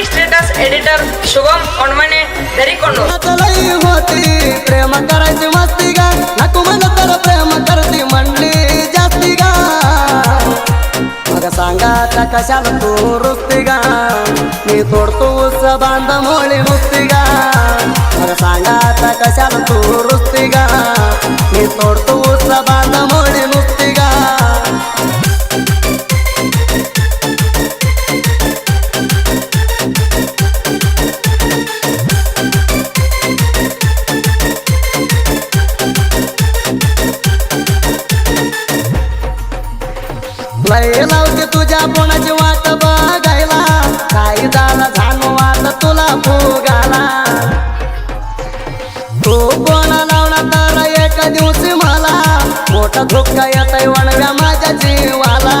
Music status editor Shubham Konmane ತೆರಿಕೊಂಡು ಪ್ರೇಮ ಕರತಿ ಪ್ರೇಮ ಮಗ ಕಶಾಲ ತೋರುಸ್ತಿಗ. ನೀ ತೋಡ್ತು ಉಸ ಬಾಂಧ ಮೋಳಿ ಮುಸ್ತಿಗ. ಮಗ ಸಾಂಗಾಟ ಕಶಾಲ ತೋರುಸ್ತಿಗ. ನೀ ತೋಡ್ತು ಉಸ ಬಾಂಧ ಮೋಳಿ ಮುಸ್ತಿಗ. लय लावते तुझ्या कोणाची वाट बघायला. काही झालं झालो आता तुला भोगाला तू कोणा लावला तर एका दिवशी मला. मोठा धोका येतय वणव्या माझ्या जीवाला.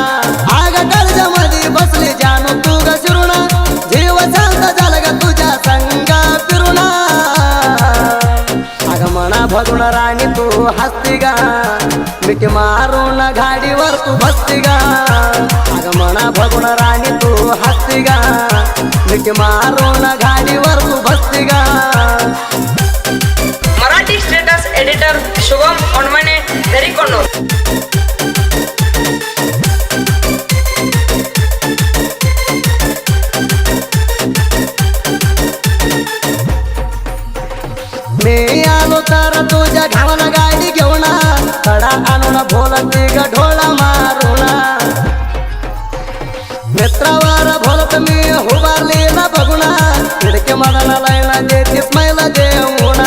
आग कर्जामध्ये बसली जानू तू ग शिरुणा. जीव झालं ग तुझ्या संग फिरुणा. अग म्हणा भगुण राणी तू हसती गा. मिठी मारून गाडी ಭಕ್ತಿಗ ಆಗಮನ ಭಗುಣ ರಾಣಿತು ಹತ್ತಿಗ ನಿಕ್ಕೆ ಮಾರೋಣ ಗಾಡಿ ವರ್ತು ಭಕ್ತಿಗ ಮರಾಠಿ ಸ್ಟೇಟಸ್ ಎಡಿಟರ್ ಶುಭಂ ಒಣ್ಮನೆ ಮೇ ಮೇಯಾಲು ತಾರ ತೂಜ ಘವನಗ ಭೋಲತಿಗ ಢೋಳ ಮಾರೋಣ ಮಿತ್ರವಾರ ಭೋಲತಮಿ ಹೂಬಾರ್ಲಿನ ಬಗುಣ ಕಿಡಕಿ ಮದನ ಲೈನ ಜೇತಿ ಸ್ಮೈಲ ದೇವಣ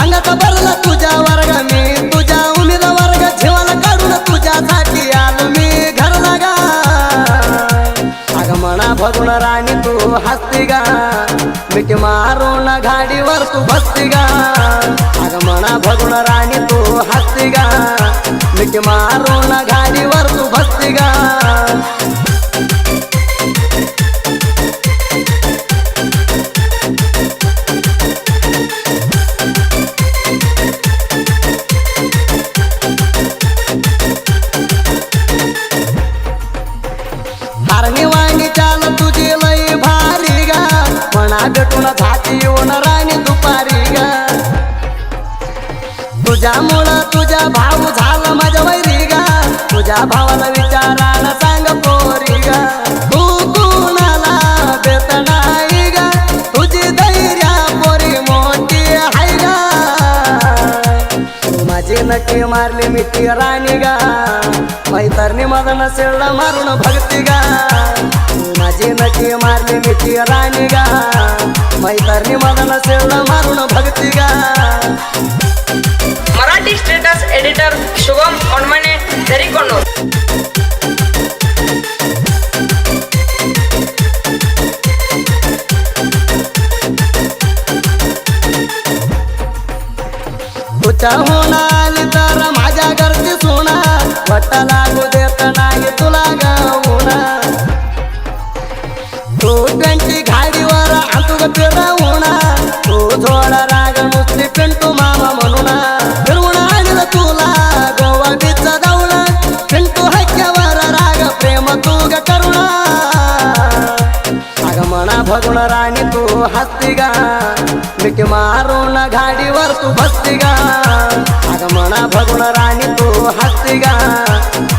ಹಂಗತ ಬರಲ ತುಜಾ ವರ್ಗ ಮೀ ತುಜಾ ಉಮಿದ ವರ್ಗ ಜೀವನ ಕಾಡುನ ತುಜಾ ಸಾಟಿ ಆಲು ಮೀ ಘರದಾಗ ಆಗಮನ ಭಗುಣ ರಾಣಿ ತು ಹಸ್ತಿಗ ಮಿಕ್ಕಿ ಮಾರೋಣ ಗಾಡಿ ವರ್ತು ಬಸ್ತಿಗ ಆಗಮನ ಭಗುಣ ರಾಣಿ ತು ಹಸ್ತಿಗ गा गा मारून गाडीवर तू गा. चाल तुझी लई भारी गा. म्हणा येऊन राणी तुझ्यामुळं तुझ्या भाऊ झाला माझ्या वैरी गा तुझ्या भावाला विचारायला सांग पोरी गा तू कुणाला देत नाही गा तुझी धैर्या पोरी मोठी आहे गा माझी नक्की मारली मिठी राणी गा मैतरणी मदन शेळ मारून भक्ती गा माझी नक्की मारली मिठी राणी गा मैतरणी मदन शेळ मारून भक्ती गा मराठी स्टेटस एडिटर शुभम ओणमणे दरीकोंडू तुझ्या होणार तर माझ्या घरची सोना वट लागू देत नाही तुला गाऊना तू ट्वेंटी गाडीवर आणतो ग फिरवूना तू झोडा राग नुसती पिंटू मामा ಹಸ್ತಿಗ, ಮಿಕ್ಕಿ ಮಾರೋಣ ಗಾಡಿ ವರ್ತು ಭಸ್ತಿಗ ಆಗಮನ ಭಗುಣ ರಾಣಿ ತೋ ಹಸ್ತಿಗ,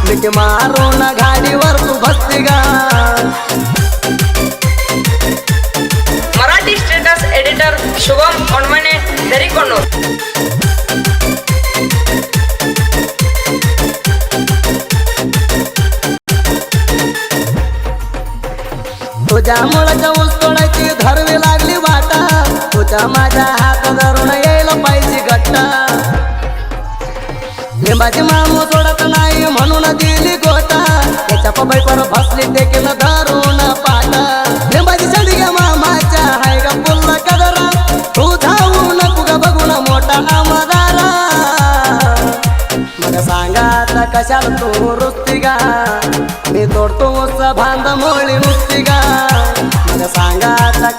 ಮಿಕ್ಕಿ ಮಾರೋಣ ಗಾಡಿ ವರ್ತು ಭಸ್ತಿಗ ಮರಾಠಿ ಸ್ಟೇಟಸ್ ಎಡಿಟರ್ ಶುಭಂ ಒಣಮಣೆ ತೆರಿಕೊಂಡು तुझ्या मुळाच्या ऊस तोडायची धरवी लागली वाटा. तुझ्या माझ्या हात धरून यायला पाहिजे घट्टा. लिंबाची मामू सोडत नाही म्हणून दिली गोटा. त्याच्या पपईवर बसली देखील धरून मग सांगा आता कशाला तू रुस्ती गा मी तोडतो उस भांद मोळी नुसती गा मग सांगा आता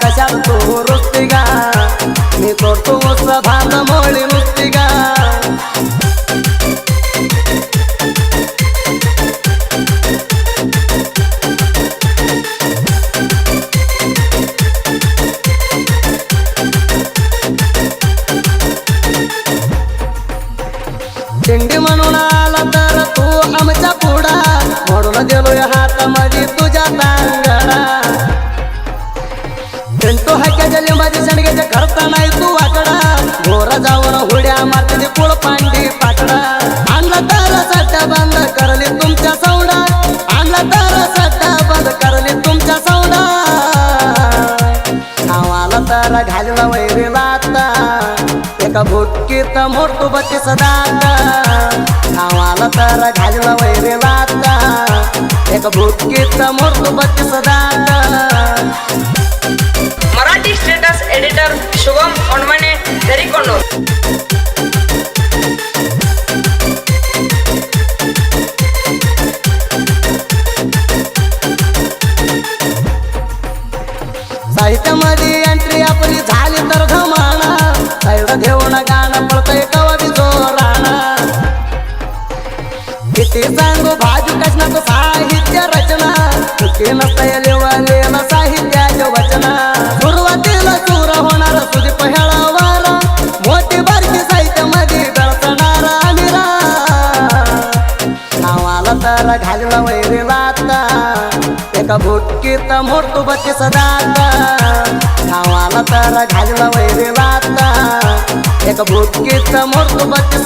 तो हक्याच्या लिंबाच्या शेंडग्याच्या करता नाही तू वाकडा. घोरा जाऊन होड्या मारते पोळ पांडे पाकडा. आणला तर सट्टा बंद करले तुमच्या सौडा आणला तर सट्टा बंद करले तुमच्या सौडा आम्हाला तर घालला वैरी लाता. एका भुटकीत मोठू बत्तीस दाता. आम्हाला तर घालला वैरी लाता. एका भुटकीत मोठू बत्तीस दाता. मराठी स्टेटस एडिटर शुभम ओंडमाने दरिकोंडूर साहित्यामध्ये एंट्री आपली झाली तर घमाना. साईड घेऊन गाणं पळतय कवडी बी जोराना. किती सांगू भाजू कशनाचं साहित्य रचना. चुकी नसतय ಕಬುಟ್ಕಿತ ಮೊಟ್ಟು ಬಕ್ಕೆ ಸದಾತ ನಾವಾಲ ತರ ಗಾಜಲ ವೈರಿಲಾತ ಏಕ ಬುಟ್ಕಿತ ಮೊಟ್ಟು ಬಕ್ಕೆ